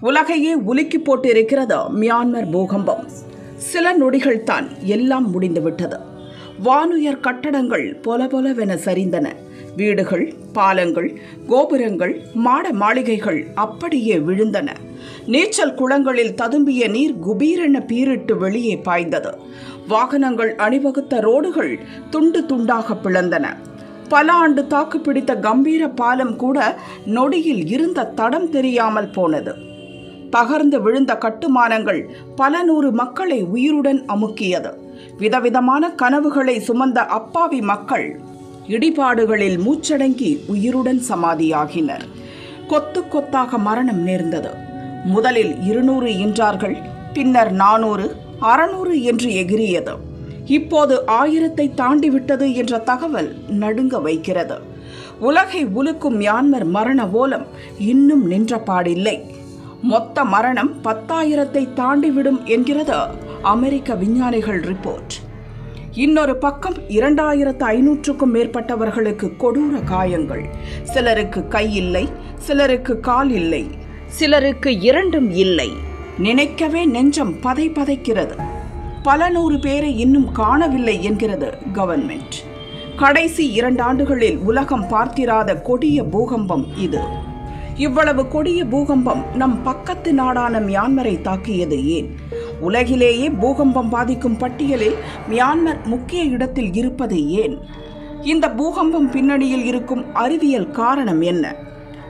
உலகையே உலுக்கி போட்டிருக்கிறது மியான்மர் பூகம்பம்? சில நொடிகள் தான் எல்லாம் முடிந்துவிட்டது. வானுயர் கட்டடங்கள் பொல பொலவென சரிந்தன. வீடுகள் பாலங்கள் கோபுரங்கள் மாட மாளிகைகள் அப்படியே விழுந்தன. நீச்சல் குளங்களில் ததும்பிய நீர் குபீரென பீரிட்டு வெளியே பாய்ந்தது. வாகனங்கள் அணிவகுத்த ரோடுகள் துண்டு துண்டாக பிளந்தன. பல ஆண்டு தாக்கு பிடித்த கம்பீர பாலம் கூட நொடியில் இருந்த தடம் தெரியாமல் போனது. தகர்ந்து விழுந்த கட்டுமானங்கள் பல நூறு மக்களை உயிருடன் அமுக்கியது. விதவிதமான கனவுகளை சுமந்த அப்பாவி மக்கள் இடிபாடுகளில் மூச்சடங்கி உயிருடன் சமாதியாகினர். கொத்து கொத்தாக மரணம் நேர்ந்தது. முதலில் இருநூறு என்றார்கள் பின்னர் நானூறு அறநூறு என்று எகிரியது. இப்போது ஆயிரத்தை தாண்டிவிட்டது என்ற தகவல் நடுங்க வைக்கிறது. உலகை உலுக்கும் மியான்மர் மரண ஓலம் இன்னும் நின்ற பாடில்லை மொத்த மரணம் பத்தாயிரத்தை தாண்டிவிடும் என்கிறது அமெரிக்க விஞ்ஞானிகள் ரிப்போர்ட். இன்னொரு பக்கம் இரண்டாயிரத்து ஐநூற்றுக்கும் மேற்பட்டவர்களுக்கு கொடூர காயங்கள். சிலருக்கு கை இல்லை சிலருக்கு கால் இல்லை சிலருக்கு இரண்டும் இல்லை. நினைக்கவே நெஞ்சம் பதை பதைக்கிறது. பல நூறு பேரை இன்னும் காணவில்லை என்கிறது கவர்மெண்ட் கடைசி இரண்டு ஆண்டுகளில் உலகம் பார்த்திராத கொடிய பூகம்பம் இது. இவ்வளவு கொடிய பூகம்பம் நம் பக்கத்து நாடான மியான்மரை தாக்கியது ஏன்? உலகிலேயே பூகம்பம் பாதிக்கும் பட்டியலில் மியான்மர் முக்கிய இடத்தில் இருப்பது ஏன்? இந்த பூகம்பம் பின்னணியில் இருக்கும் அறிவியல் காரணம் என்ன?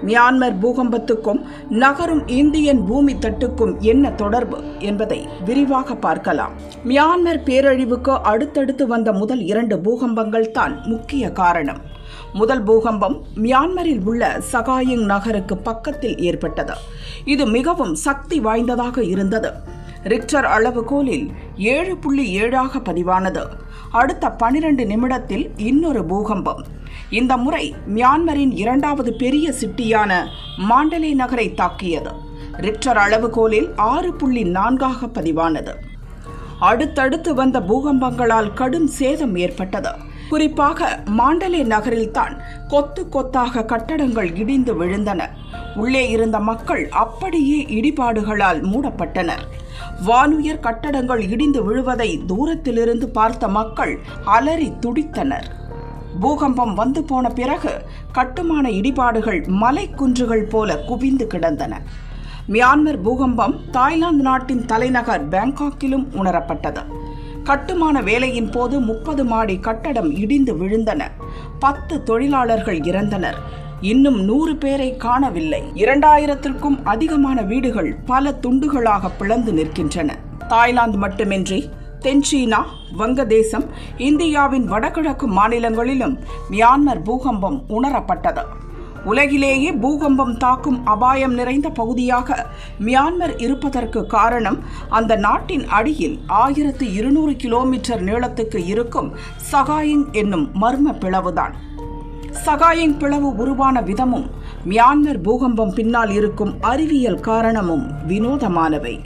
மியான்மர் பூகம்பத்துக்கும் நகரும் இந்தியன் பூமி தட்டுக்கும் என்ன தொடர்பு என்பதை விரிவாக பார்க்கலாம். மியான்மர் பேரழிவுக்கு அடுத்தடுத்து வந்த முதல் இரண்டு பூகம்பங்கள் தான் முக்கிய காரணம். முதல் பூகம்பம் மியான்மரில் உள்ள சகாயிங் நகருக்கு பக்கத்தில் ஏற்பட்டது. இது மிகவும் சக்தி வாய்ந்ததாக இருந்தது. ரிக்டர் அளவுகோலில் ஏழு புள்ளி ஏழாக பதிவானது. அடுத்த பனிரெண்டு நிமிடத்தில் இன்னொரு பூகம்பம். இந்த முறை மியான்மரின் இரண்டாவது பெரிய சிட்டியான மாண்டலே நகரை தாக்கியது. ரிக்டர் அளவுகோலில் ஆறு புள்ளி நான்காக பதிவானது. அடுத்தடுத்து வந்த பூகம்பங்களால் கடும் சேதம் ஏற்பட்டது. குறிப்பாக மாண்டலே நகரில்தான் கொத்து கொத்தாக கட்டடங்கள் இடிந்து விழுந்தன. உள்ளே இருந்த மக்கள் அப்படியே இடிபாடுகளால் மூடப்பட்டனர் வானுயர் கட்டடங்கள் இடிந்து விழுவதை தூரத்திலிருந்து பார்த்த மக்கள் அலறி துடித்தனர். பூகம்பம் வந்து போன பிறகு கட்டுமான இடிபாடுகள் மலைக்குன்றுகள் போல குவிந்து கிடந்தன. மியான்மர் பூகம்பம் தாய்லாந்து நாட்டின் தலைநகர் பேங்காக்கிலும் உணரப்பட்டது. கட்டுமான வேலையின் போது முப்பது மாடி கட்டடம் இடிந்து விழுந்தன. பத்து தொழிலாளர்கள் இறந்தனர். இன்னும் நூறு பேரை காணவில்லை. இரண்டாயிரத்திற்கும் அதிகமான வீடுகள் பல துண்டுகளாக பிளந்து நிற்கின்றன. தாய்லாந்து மட்டுமின்றி தென்சீனா வங்கதேசம் இந்தியாவின் வடகிழக்கு மாநிலங்களிலும் மியான்மர் பூகம்பம் உணரப்பட்டது. உலகிலேயே பூகம்பம் தாக்கும் அபாயம் நிறைந்த பகுதியாக மியான்மர் இருப்பதற்கு காரணம் அந்த நாட்டின் அடியில் ஆயிரத்து இருநூறு கிலோமீட்டர் நீளத்துக்கு இருக்கும் சகாயிங் என்னும் மர்ம பிளவுதான். சகாயிங் பிளவு உருவான விதமும் மியான்மர் பூகம்பம் பின்னால் இருக்கும் அறிவியல் காரணமும் வினோதமானவை.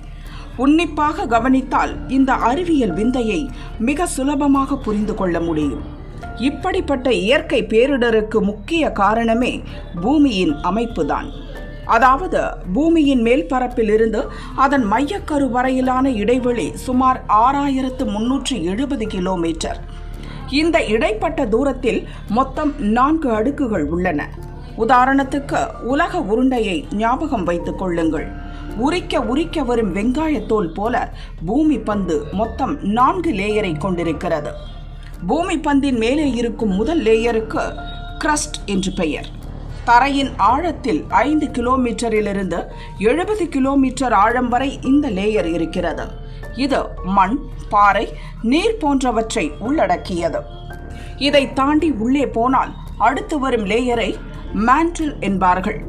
உன்னிப்பாக கவனித்தால் இந்த அறிவியல் விந்தையை மிக சுலபமாக புரிந்து கொள்ள முடியும். இப்படிப்பட்ட இயற்கை பேரிடருக்கு முக்கிய காரணமே பூமியின் அமைப்புதான். அதாவது பூமியின் மேல் பரப்பிலிருந்து அதன் மையக்கரு வரையிலான இடைவெளி சுமார் ஆறாயிரத்து முன்னூற்றி எழுபது கிலோமீட்டர். இந்த இடைப்பட்ட தூரத்தில் மொத்தம் நான்கு அடுக்குகள் உள்ளன. உதாரணத்துக்கு உலக உருண்டையை ஞாபகம் வைத்துக் கொள்ளுங்கள். உரிக்க உரிக்க வரும் வெங்காயத்தோல் போல பூமி பந்து மொத்தம் நான்கு லேயரை கொண்டிருக்கிறது. பூமி பந்தின் மேலே இருக்கும் முதல் லேயருக்கு கிரஸ்ட் என்று பெயர். தரையின் ஆழத்தில் ஐந்து கிலோமீட்டரிலிருந்து எழுபது கிலோமீட்டர் ஆழம் வரை இந்த லேயர் இருக்கிறது. இது மண் பாறை நீர் போன்றவற்றை உள்ளடக்கியது. இதை தாண்டி உள்ளே போனால் அடுத்து வரும் லேயரை மேண்டில் என்பார்கள்.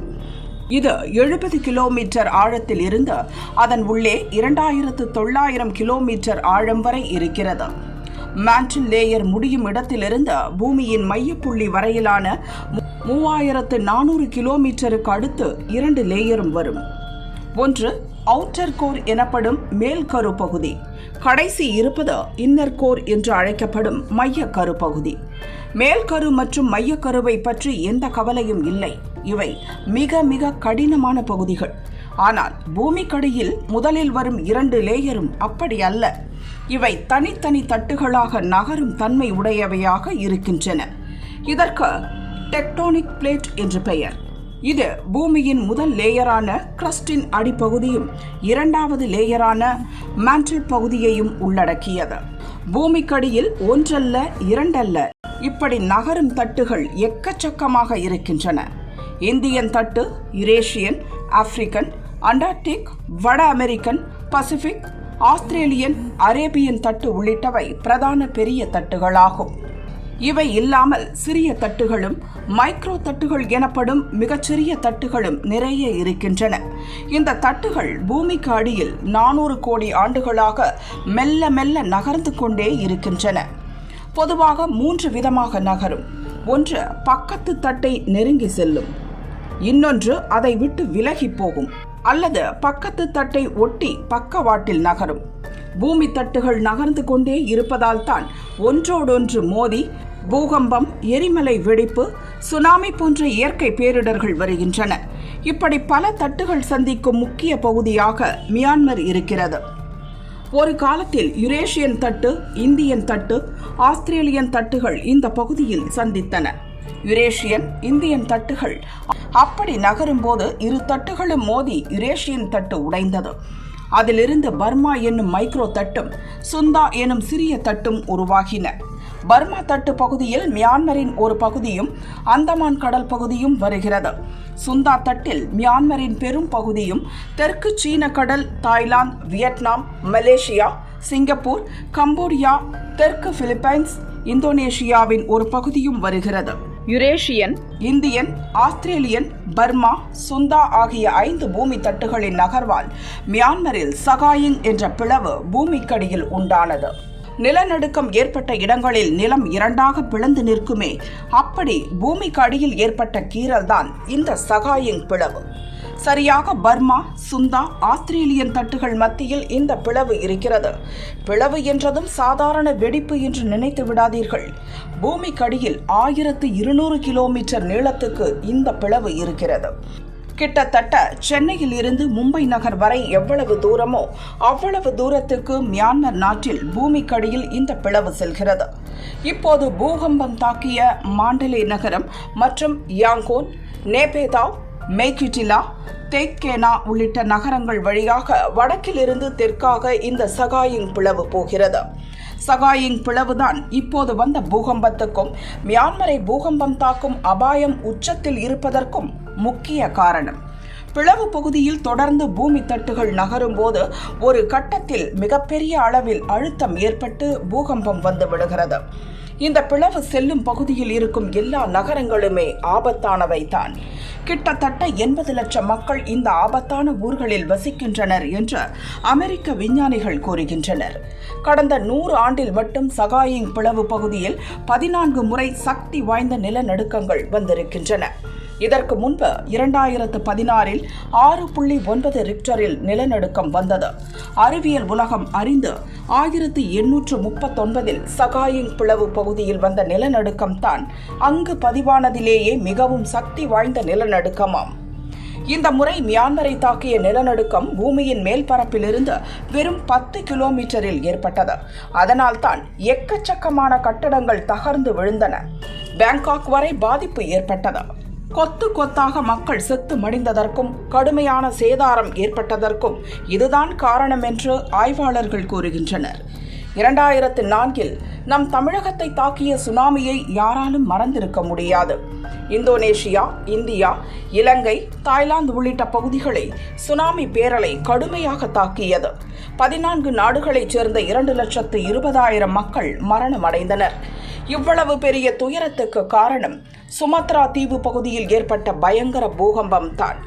இது எழுபது கிலோமீட்டர் ஆழத்தில் இருந்து அதன் உள்ளே இரண்டாயிரத்து தொள்ளாயிரம் கிலோமீட்டர் ஆழம் வரை இருக்கிறது. மேண்டில் லேயர் முடியும் இடத்திலிருந்து பூமியின் மையப்புள்ளி வரையிலான மூவாயிரத்து நானூறு கிலோமீட்டருக்கு அடுத்து இரண்டு லேயரும் வரும். ஒன்று அவுட்டர் கோர் எனப்படும் மேல் கரு பகுதி. கடைசி இருப்பது இன்னர் கோர் என்று அழைக்கப்படும் மைய கரு பகுதி. மேல்கரு மற்றும் மையக்கருவை பற்றி எந்த கவலையும் இல்லை. இவை மிக மிக கடினமான பகுதிகள். ஆனால் பூமிக்கடியில் முதலில் வரும் இரண்டு லேயரும் அப்படி அல்ல. இவை தனித்தனி தட்டுகளாக நகரும் தன்மை உடையவையாக இருக்கின்றன. இதற்கு டெக்டோனிக் பிளேட் என்று பெயர். இது பூமியின் முதல் லேயரான கிரஸ்டின் அடிப்பகுதியும் இரண்டாவது லேயரான மேண்டில் பகுதியையும் உள்ளடக்கியது. பூமிக்கடியில் ஒன்றல்ல இரண்டல்ல இப்படி நகரும் தட்டுகள் எக்கச்சக்கமாக இருக்கின்றன. இந்தியன் தட்டு யுரேஷியன் ஆப்பிரிக்கன் அண்டார்டிக் வட அமெரிக்கன் பசிபிக் ஆஸ்திரேலியன் அரேபியன் தட்டு உள்ளிட்டவை பிரதான பெரிய தட்டுகளாகும். இவை இல்லாமல் சிறிய தட்டுகளும் மைக்ரோ தட்டுகள் எனப்படும் மிகச்சிறிய தட்டுகளும் நிறைய இருக்கின்றன. இந்த தட்டுகள் பூமிக்கு அடியில் நானூறு கோடி ஆண்டுகளாக மெல்ல மெல்ல நகர்ந்து கொண்டே இருக்கின்றன. பொதுவாக மூன்று விதமாக நகரும். ஒன்று பக்கத்து தட்டை நெருங்கி செல்லும். இன்னொன்று அதை விட்டு விலகி போகும். அல்லது பக்கத்து தட்டை ஒட்டி பக்கவாட்டில் நகரும். பூமி தட்டுகள் நகர்ந்து கொண்டே இருப்பதால் தான் ஒன்றோடொன்று மோதி பூகம்பம் எரிமலை வெடிப்பு சுனாமி போன்ற இயற்கை பேரிடர்கள் வருகின்றன. இப்படி பல தட்டுகள் சந்திக்கும் முக்கிய பகுதியாக மியான்மர் இருக்கிறது. ஒரு காலத்தில் யுரேஷியன் தட்டு இந்தியன் தட்டு ஆஸ்திரேலியன் தட்டுகள் இந்த பகுதியில் சந்தித்தன. யுரேஷியன் இந்தியன் தட்டுகள். அப்படி நகரும் போது இரு தட்டுகளும் மோதி யுரேஷியன் தட்டு உடைந்தது. அதிலிருந்து பர்மா என்னும் மைக்ரோ தட்டும் சுந்தா எனும் சிறிய தட்டும் உருவாகின. பர்மா தட்டு பகுதியில் மியான்மரின் ஒரு பகுதியும் அந்தமான் கடல் பகுதியும் வருகிறது. சுந்தா தட்டில் மியான்மரின் பெரும் பகுதியும் தெற்கு சீன கடல் Thailand Vietnam Malaysia Singapore Cambodia தெற்கு பிலிப்பைன்ஸ் இந்தோனேஷியாவின் ஒரு பகுதியும் வருகிறது. Eurasian Indian Australian Burma Sunda ஆகிய ஐந்து பூமி தட்டுகளின் நகர்வால் மியான்மரில் சகாயிங் என்ற பிளவு பூமிக்கடியில் உண்டானது. நிலநடுக்கம் ஏற்பட்ட இடங்களில் நிலம் இரண்டாக பிளந்து நிற்குமே. அப்படி பூமிக்கு அடியில் ஏற்பட்ட கீறல்தான் இந்த சகாயிங் பிளவு. சரியாக பர்மா சுந்தா ஆஸ்திரேலியன் தட்டுகள் மத்தியில் இந்த பிளவு இருக்கிறது. பிளவு என்றதும் சாதாரண வெடிப்பு என்று நினைத்து விடாதீர்கள். பூமிக்கடியில் ஆயிரத்து இருநூறு கிலோமீட்டர் நீளத்துக்கு இந்த பிளவு இருக்கிறது. கிட்டத்தட்ட சென்னையில் இருந்து மும்பை நகர் வரை எவ்வளவு தூரமோ அவ்வளவு தூரத்துக்கு மியான்மர் நாட்டில் பூமிக்கடியில் இந்த பிளவு செல்கிறது. இப்போது பூகம்பம் தாக்கிய மாண்டலே நகரம் மற்றும் யாங்கோன் நேபேதாவ் மேக்கிட்டிலா தேக்கேனா உள்ளிட்ட நகரங்கள் வழியாக வடக்கிலிருந்து தெற்காக இந்த சகாயிங் பிளவு போகிறது. சகாயிங் பிளவுதான் இப்போது வந்த பூகம்பத்துக்கும் மியான்மரை பூகம்பம் தாக்கும் அபாயம் உச்சத்தில் இருப்பதற்கும் முக்கிய காரணம். பிளவு பகுதியில் தொடர்ந்து பூமி தட்டுகள் நகரும் போது ஒரு கட்டத்தில் மிகப்பெரிய அளவில் அழுத்தம் ஏற்பட்டு பூகம்பம் வந்து விடுகிறது. இந்த பிளவு செல்லும் பகுதியில் இருக்கும் எல்லா நகரங்களுமே ஆபத்தானவை தான் கிட்டத்தட்ட எண்பது லட்சம் மக்கள் இந்த ஆபத்தான ஊர்களில் வசிக்கின்றனர் என்று அமெரிக்க விஞ்ஞானிகள் கூறுகின்றனர். கடந்த நூறு ஆண்டில் மட்டும் சகாயிங் பிளவு பகுதியில் பதினான்கு முறை சக்தி வாய்ந்த நிலநடுக்கங்கள் வந்திருக்கின்றன. இதற்கு முன்பு இரண்டாயிரத்து பதினாறில் ஆறு புள்ளி ஒன்பது ரிக்டரில் நிலநடுக்கம் வந்தது. அறிவியல் உலகம் அறிந்து ஆயிரத்து எண்ணூற்று முப்பத்தொன்பதில் சகாயிங் பிளவு பகுதியில் வந்த நிலநடுக்கம் தான் அங்கு பதிவானதிலேயே மிகவும் சக்தி வாய்ந்த நிலநடுக்கமாம். இந்த முறை மியான்மரை தாக்கிய நிலநடுக்கம் பூமியின் மேல்பரப்பிலிருந்து வெறும் பத்து கிலோமீட்டரில் ஏற்பட்டது. அதனால்தான் எக்கச்சக்கமான கட்டடங்கள் தகர்ந்து விழுந்தன. பேங்காக் வரை பாதிப்பு ஏற்பட்டது. கொத்து கொத்தாக மக்கள் செத்து மடிந்ததற்கும் கடுமையான சேதாரம் ஏற்பட்டதற்கும் இதுதான் காரணம் என்று ஆய்வாளர்கள் கூறுகின்றனர். இரண்டாயிரத்து நான்கில் நம் தமிழகத்தை தாக்கிய சுனாமியை யாராலும் மறந்திருக்க முடியாது. இந்தோனேஷியா இந்தியா இலங்கை தாய்லாந்து உள்ளிட்ட பகுதிகளை சுனாமி பேரலை கடுமையாக தாக்கியது. பதினான்கு நாடுகளைச் சேர்ந்த இரண்டு லட்சத்து இருபதாயிரம் மக்கள் மரணமடைந்தனர். இவ்வளவு பெரிய துயரத்துக்கு காரணம் சுமத்ரா தீவு பகுதியில் ஏற்பட்ட பயங்கர பூகம்பம் தான்.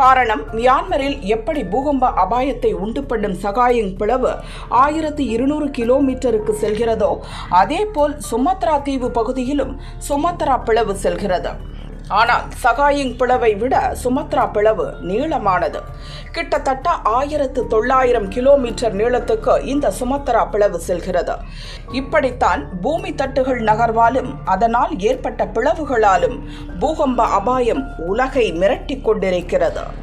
காரணம் மியான்மரில் எப்படி பூகம்ப அபாயத்தை உண்டு பண்ணும் சகாயிங் பிளவு ஆயிரத்தி இருநூறு கிலோமீட்டருக்கு செல்கிறதோ அதேபோல் சுமத்ரா தீவு பகுதியிலும் சுமத்ரா பிளவு செல்கிறது. ஆனால் சகாயிங் பிளவை விட சுமத்ரா பிளவு நீளமானது. கிட்டத்தட்ட ஆயிரத்து தொள்ளாயிரம் கிலோமீட்டர் நீளத்துக்கு இந்த சுமத்ரா பிளவு செல்கிறது. இப்படித்தான் பூமி தட்டுகள் நகர்வாலும் அதனால் ஏற்பட்ட பிளவுகளாலும் பூகம்ப அபாயம் உலகை மிரட்டிக் கொண்டிருக்கிறது.